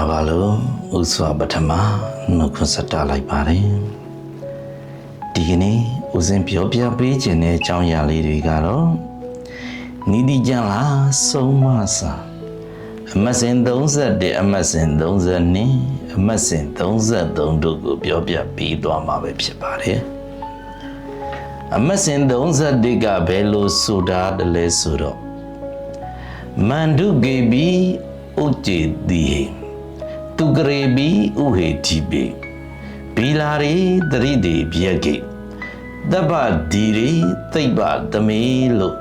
လာပါလို့ဥစွာပထမနှုတ်ခွန်းဆက်တာလိုက်ပါတယ်ဒီကနေ့ဦးစင်ပြောပြပေးခြင်းတဲ့အကြောင်းအရာလေးတွေကတော့နီဒီကျန်လားဆုံးမစာအမတ်စင်31အမတ်စင်32အမတ်စင်33တို့ကိုပြောပြပေးသွားမှာပဲဖြစ်ပါတယ်အမတ်စင်31ကဘယ်လိုဆိုတာတလဲဆိုတော့မန္ဒုကေဘီဥကျေတိဟိ သူကရေဘီဥဟေတိပေဘီလာရီတရိတေပြက်ကေတပ္ပဒီရီသိပ္ပသမေလို့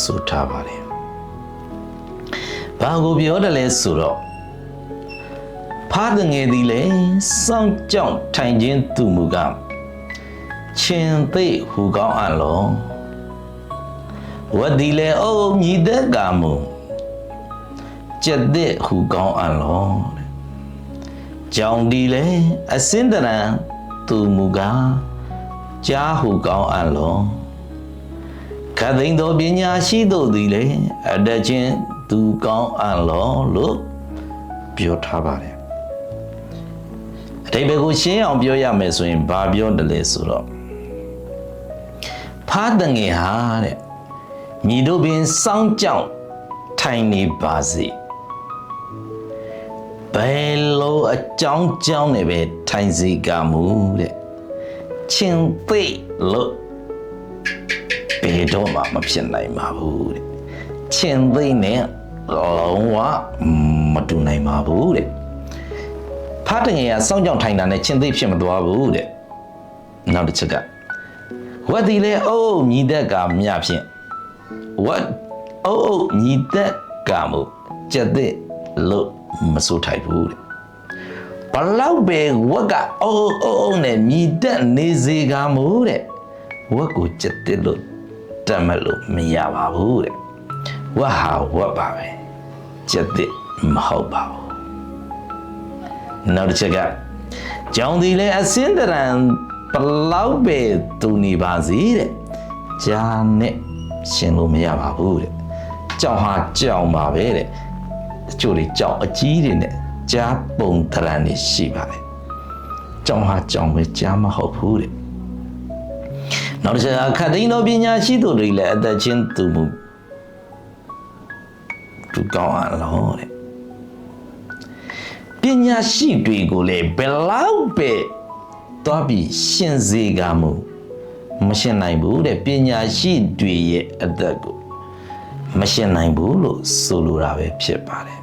ဆိုထားပါတယ်ဘာကိုပြောတယ်လဲဆိုတော့ဖားတငယ်သည်လေစောင့်ကြောင့်ထိုင်ခြင်းသူမူကချင်းသိဟူကောင်းအပ်လောဝတ်ဒီလေအိုးညီတဲ့ကမူကျက်တဲ့ဟူကောင်းအပ်လော ကြောင်ဒီလေအစင်းတရံသူမူကားကြားဟုကောင်းအပ်လောခသိန်းသောပညာရှိတို့သည်လေအတတ်ချင်းသူကောင်းအပ်လောလို့ပြောထားပါတယ်အတိပ္ပယ်ကိုရှင်းအောင်ပြောရမယ်ဆိုရင်ဘာပြောတယ်လဲဆိုတော့ဖားတငယ်ဟာတဲ့ညီတို့ပင်စောင်းကြောင်ထိုင်နေပါစေဘ ယ်လိုအကြောင်းကြောင်းနဲ့ပဲထိုင်စီကမှုတဲ့ချင်းသိလို့ဘယ်တော့မှမဖြစ်နိုင်ပါဘူးတဲ့ချင်းသိနဲ့လုံးဝမတူနိုင်ပါဘူးတဲ့ဖတ်တငယ်ကစောင်းကြောင်ထိုင်တာနဲ့ချင်းသိဖြစ်မသွားဘူးတဲ့နောက်တစ်ချက်ကဝတ်ဒီလေအိုးညီသက်ကမြဖြင့်ဝတ်အိုးအိုးညီသက်ကမှုကျက်တဲ့လို့ မစိုးထိုက်ဘူးတဲ့ဘလောက်ပဲဝက်ကအိုးအိုးအိုးနဲ့မြည်တက်နေစေကမို့တဲ့ဝက်ကိုကျက်တဲ့လို့တတ်မလို့မရပါဘူးတဲ့ဝက်ဟာဝက်ပါပဲကျက်တဲ့မဟုတ်ပါဘူးနောက်တစ်ချက်ကကြောင်ဒီလေအစင်းတရံဘလောက်ပဲသူနေပါစီတဲ့ဂျာနဲ့ရှင်လို့မရပါဘူးတဲ့ကြောင်ဟာကြောင်ပါပဲတဲ့ အချို့တွေကြောင်အကြီးတွေနဲ့ကြားပုံတရံနေရှိပါတယ်။ကြောင်ဟာကြောင်ပဲကြားမဟုတ်ဘူးတဲ့။နောက်တစ်ချက်ကခတ်သိန်းသောပညာရှိသူတွေလည်းအသက်ချင်းသူမှုသူကောင်းအောင်လို့တဲ့။ပညာရှိတွေကိုလည်းဘယ်လောက်ပဲသွားပြီးရှင်းစေကမှုမရှင်းနိုင်ဘူးတဲ့ပညာရှိတွေရဲ့အသက်ကို မရှင်းနိုင်ဘူးလို့ဆိုလိုတာပဲဖြစ်ပါတယ်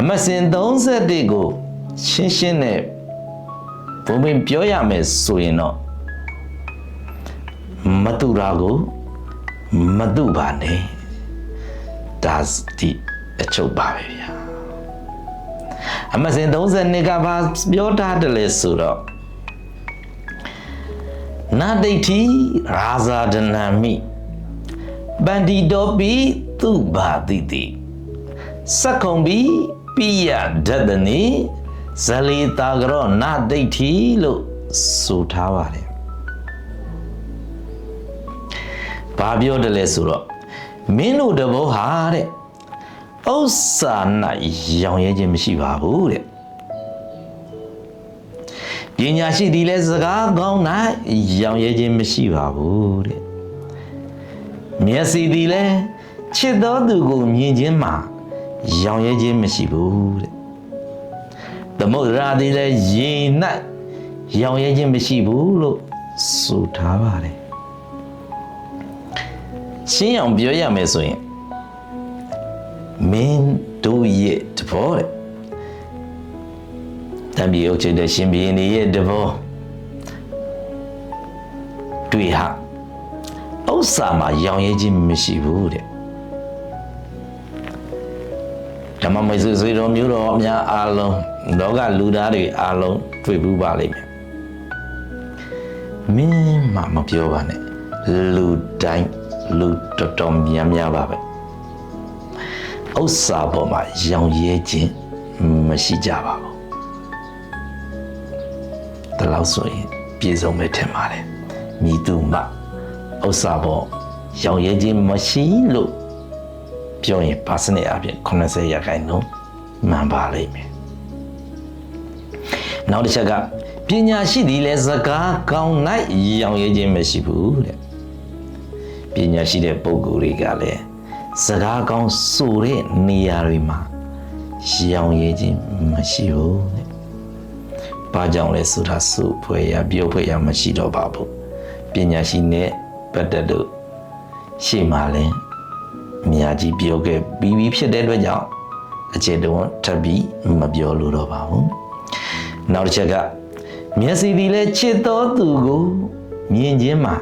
အမစင်31ကိုရှင်းရှင်းနဲ့ဘုံပင်ပြောရမယ်ဆိုရင်တော့မတူတာကိုမတူပါနဲ့ဒါဒီအချုပ်ပါပဲဗျာအမစင်32ကဘာပြောထားတယ်လဲဆိုတော့နာဒိဋ္ဌိရာဇာဒနာမိ ပန္တိတောပိသူဘာတိတိစက္ကုံပိပိယဒတနိဇလေတာကရောနာဒိဋ္ဌိလို့ဆိုထားပါတယ်။ဘာပြောတယ်လဲဆိုတော့မင်းတို့တဘောဟာတဲ့ဥစ္စာ၌ရောင်ရဲခြင်းမရှိပါဘူးတဲ့ပညာရှိဒီလဲစကားကောင်း၌ရောင်ရဲခြင်းမရှိပါဘူးတဲ့ မျက်စိဒီလဲချစ်တော်သူကိုမြင်ခြင်းမှာရောင်ရဲခြင်းမရှိဘူးတဲ့သမုဒ္ဒရာဒီလဲရင်၌ရောင်ရဲခြင်းမရှိဘူးလို့ဆိုထားပါတယ်ရှင်းအောင်ပြောရမယ်ဆိုရင်မင်းတို့ရဲ့တဘောတဲ့တံပြေအုပ်ချုပ်တဲ့ရှင်ဘီရင်ရဲ့တဘောတွေ့ဟာ ဥစ္စာမှာရောင်ရဲခြင်းမရှိဘူးတဲ့ဓမ္မမိတ်ဆွေဆွေတော်မျိုးတော်အများအားလုံးလောကလူသားတွေအားလုံးတွေ့ဘူးပါလိမ့်မယ်မင်းမှမပြောပါနဲ့လူတိုင်းလူတော်တော်များများပါပဲဥစ္စာပေါ်မှာရောင်ရဲခြင်းမရှိကြပါဘူးဒါလို့ဆိုရင်ပြေဆုံးပဲထင်ပါတယ်မိသူမှ ဥစ္စာပေါ်ရောင်ရဲခြင်းမရှိလို့ပြောရင်ပါစနစ်အပြင်80ရာခိုင်နှုန်းမှန်ပါလိမ့်မယ်နောက်တစ်ချက်ကပညာရှိသည်လည်းစကားကောင်း၌ရောင်ရဲခြင်းမရှိဘူးတဲ့ပညာရှိတဲ့ပုဂ္ဂိုလ်တွေကလည်းစကားကောင်းဆိုတဲ့နေရာတွေမှာရောင်ရဲခြင်းမရှိဘူးတဲ့။ဘာကြောင့်လဲဆိုတာစုဖွဲ့ရပြောဖွဲ့ရမရှိတော့ပါဘူး။ပညာရှိနဲ့ ပတ်သက်လို့ရှေ့မှာလည်းအများကြီးပြောခဲ့ပြီးပြီးဖြစ်တဲ့အတွက်ကြောင့်အခြေတုံးထပ်ပြီးမပြောလို့တော့ပါဘူး။နောက်တစ်ချက်ကမျက်စိဒီလည်းချစ်တော်သူကိုမြင်ခြင်းမှာ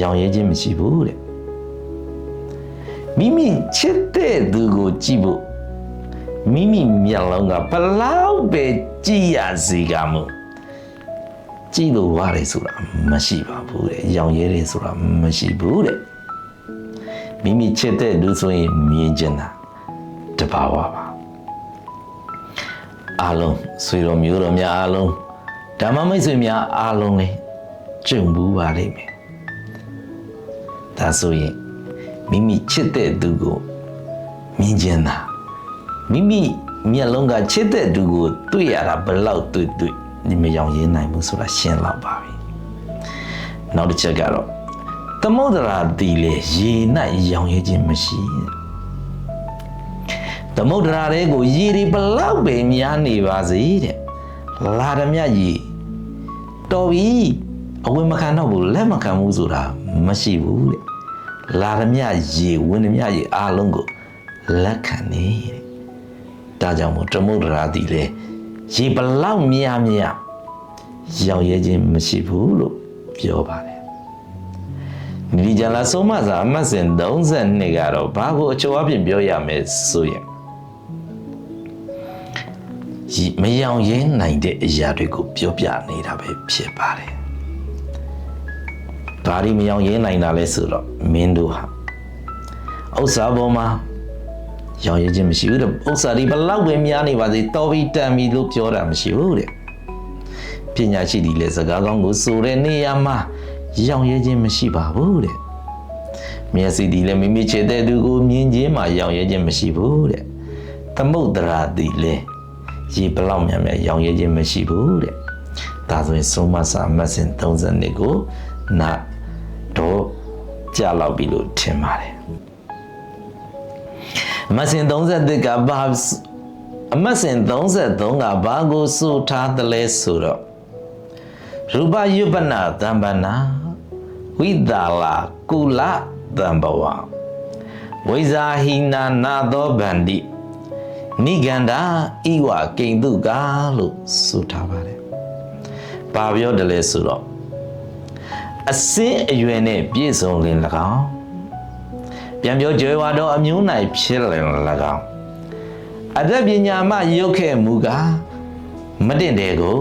ရောင်ရဲခြင်းမရှိဘူးတဲ့။မိမိချစ်တဲ့သူကိုကြည့်ဖို့မိမိမျက်လုံးကဘလောက်ပဲကြည်ရစေကမှု ကြည့်လို့ရတယ်ဆိုတာမရှိပါဘူးတဲ့။ရောင်ရဲတယ်ဆိုတာမရှိဘူးတဲ့။မိမိချစ်တဲ့လူဆိုရင်မြင်ကျင်တာတဘာဝပါအားလုံးဆွေတော်မျိုးတော်များအားလုံးဓမ္မမိတ်ဆွေများအားလုံးလည်းကြုံဘူးပါလိမ့်မယ်ဒါဆိုရင်မိမိချစ်တဲ့သူကိုမြင်ကျင်တာမိမိမျက်လုံးကချစ်တဲ့သူကိုတွေ့ရတာဘယ်လောက်တွေ့တွေ့ ဒီမယောင်ရင်းနိုင်ဘူးဆိုတာရှင်းလောက်ပါပြီနောက်တစ်ချက်ကတော့သမုဒ္ဒရာတီလေရေနဲ့ရောင်ရဲခြင်းမရှိတဲ့သမုဒ္ဒရာတွေကိုရေတွေဘလောက်ပဲများနေပါစေတဲ့လာရမြရေတော်ပြီအဝိမခံတော့ဘူးလက်မခံဘူးဆိုတာမရှိဘူးတဲ့လာရမြရေဝင်ရမြရေအားလုံးကိုလက်ခံနေတဲ့ဒါကြောင့်မို့သမုဒ္ဒရာတီလေ ရေဘလောက်များများရောင်ရဲခြင်းမရှိဘူးလို့ပြောပါတယ်ဒီကြလာဆုံးမစာအမှတ်စဉ်32ကတော့ဘာကိုအချိုးအပြင်ပြောရမယ်ဆိုရင်ဒီမယောင်ရဲနိုင်တဲ့အရာတွေကိုပြောပြနေတာပဲဖြစ်ပါတယ်။ဘာဒီမယောင်ရဲနိုင်တာလဲဆိုတော့မင်းတို့ဟာဥစ္စာပေါ်မှာ ရောင်ရဲခြင်းမရှိဘူးတဲ့ဥစ္စာဒီဘလောက်ပဲများနေပါစေတော်ပြီးတန်ပြီလို့ပြောတာမရှိဘူးတဲ့ပညာရှိဒီလေစကားကောင်းကိုဆိုတဲ့နေရာမှာရောင်ရဲခြင်းမရှိပါဘူးတဲ့မျက်စိဒီလည်းမိမိချေတဲ့သူကိုမြင်ခြင်းမှာရောင်ရဲခြင်းမရှိဘူးတဲ့သမုဒ္ဒရာဒီလည်းရေဘလောက်များများရောင်ရဲခြင်းမရှိဘူးတဲ့ဒါဆိုရင်ဆုံးမစာမတ်စင်32ကိုနာတော့ကြာလောက်ပြီလို့ထင်ပါတယ် မတ်စင်33ကဘာအမတ်စင်33ကဘာကိုဆိုထားတယ်လဲဆိုတော့ရူပယုပနာတမ္ပနာဝိဒါလာကုလတံဘဝဝိဇာဟိနာနာသောဗန္တိနိဂန္ဓာဣဝကိန္တုကာလို့ဆိုထားပါတယ်။ဘာပြောတယ်လဲဆိုတော့အစင်းအရွယ်နဲ့ပြည့်စုံလင်၎င်း ပြန်ပြောကြွယ်ဝသောအမျိုး၌ဖြစ်လင်၎င်းအသက်ပညာမှရုပ်ခဲ့မူကားမတင်တဲ့ကို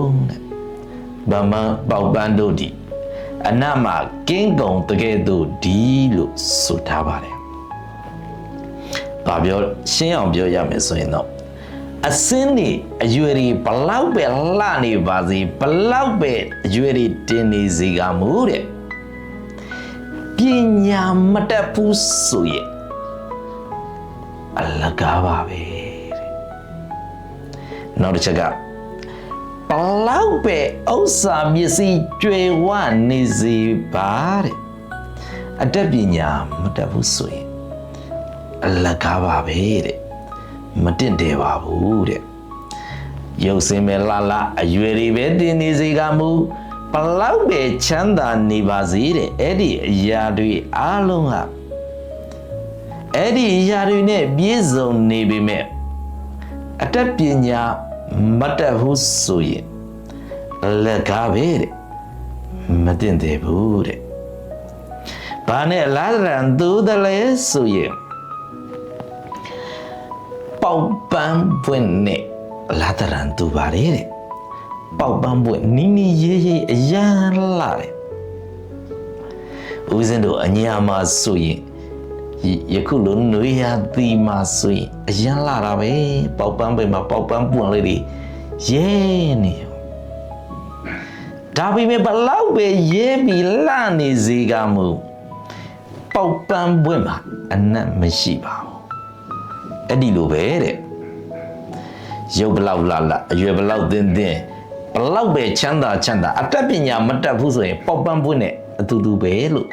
ဗမပေါပန်းတို့ဒီအနမကင်းကုံတကယ်တို့ဒီလို့ဆိုထားပါတယ်။ဘာပြောရှင်းအောင်ပြောရမယ်ဆိုရင်တော့အစင်းနေအရွယ်တွေဘလောက်ပဲလှနေပါစေဘလောက်ပဲအရွယ်တွေတင်းနေစေကမူတဲ့ ပညာမတတ်ဘူးဆိုရင်အလကားပါပဲတဲ့နောက်တစ်ချက်ကဘလောက်ပဲဥစ္စာမျက်စိကျွယ်ဝနေစေပါတဲ့အတတ်ပညာမတတ်ဘူးဆိုရင်အလကားပါပဲတဲ့မတင့်တယ်ပါဘူးတဲ့ရုပ်စင်ပဲလာလာအရွယ်တွေပဲတင်နေစေကမူ ဘလောက်ပဲချမ်းသာနေပါစေတဲ့အဲ့ဒီအရာတွေအားလုံးဟာအဲ့ဒီအရာတွေနဲ့ပြည့်စုံနေပေမဲ့အတတ်ပညာမတတ်ဘူးဆိုရင်လက်ကားပဲတဲ့မတင်တယ်ဘူးတဲ့ဘာနဲ့လာရန်သူတယ်လဲဆိုရင်ပေါက်ပန်းပွင့်နဲ့လာတရန်သူပါလေတဲ့ ပေါက်ပန်းပွင့်နီးနီးရေးရေးအရန်လာတယ်ဦးဇင်းတို့အညာမှာဆိုရင်ယခုလိုနွေရာသီမှာဆိုရင်အရန်လာတာပဲပေါက်ပန်းပွင့်မှာပေါက်ပန်းပွင့်လေးတွေရဲနေဒါပေမဲ့ဘလောက်ပဲရဲပြီးလှနေစေကမူပေါက်ပန်းပွင့်မှာအနက်မရှိပါဘူးအဲ့ဒီလိုပဲတဲ့ရုပ်ဘလောက်လာလာအရွယ်ဘလောက်သင်းသင်း ဘလောက်ပဲချမ်းသာချမ်းသာအတတ်ပညာမတတ်ဘူးဆိုရင်ပေါက်ပန်းပွင့်နဲ့အတူတူပဲလို့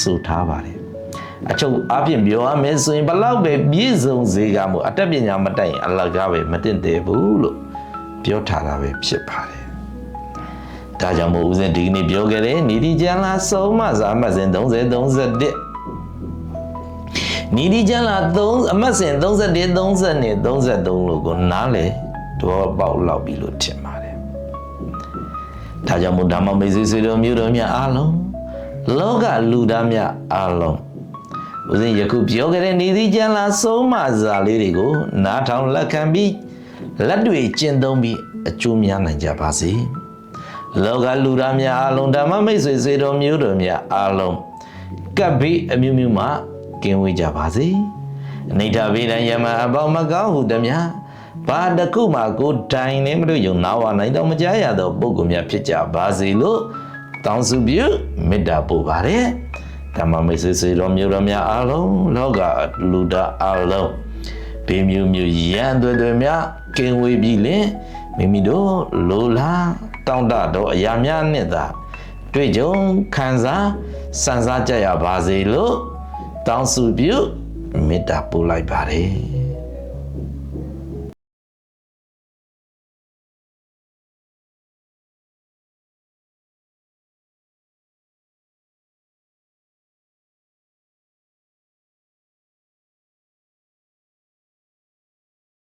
ဆိုထားပါတယ်အချုပ်အပြင်ပြောရမယ်ဆိုရင်ဘလောက်ပဲပြည့်စုံစေကမှုအတတ်ပညာမတတ်ရင်အလကားပဲမတင်တယ်ဘူးလို့ပြောထားတာပဲဖြစ်ပါတယ်ဒါကြောင့်မို့ဦးဇင်းဒီကနေ့ပြောခဲ့တဲ့နီဒီကျမ်းလာဆုံးမစာအမှတ်စဉ်30 31နီဒီကျမ်းလာ3အမှတ်စဉ်31 32 33လို့ကိုနားလေတော့ပေါက်လောက်ပြီလို့ထင်ပါတယ် ဒါကြောင့်မို့ဓမ္မမေဆွေဆွေတို့မျိုးတို့များအားလုံးလောကလူသားများအားလုံးဦးဇင်းယခုပြောခဲ့တဲ့နီဒီကျမ်းလာဆုံးမစာလေးတွေကို နားထောင်လက်ခံပြီးလက်တွေကျင့်သုံးပြီးအကျိုးများနိုင်ကြပါစေ။လောကလူသားများအားလုံးဓမ္မမိတ်ဆွေစေတော်မျိုးတော်များအားလုံးကပ်ပြီးအမျိုးမျိုးမှကင်းဝေးကြပါစေအနိဋ္ဌဗေဒံယမအပေါင်းမကောင်းဟုတည်းများ ဘာတစ်ခုမှကိုယ်တိုင်နဲ့မတို့ယုံနာဝနိုင်တော့မကြရသောပုဂ္ဂိုလ်များဖြစ်ကြပါစေလို့တောင်းစုပြုမေတ္တာပို့ပါတယ်ဓမ္မမိတ်ဆွေစေတော်မျိုးတော်များအားလုံးလောကလူသားအားလုံးဘေးမျိုးမျိုးရန်သွဲသွဲများကင်းဝေးပြီးလင်မိမိတို့လိုလားတောင့်တတော့အရာများနဲ့သာတွေ့ကြုံခံစားစံစားကြရပါစေလို့တောင်းစုပြုမေတ္တာပို့လိုက်ပါတယ်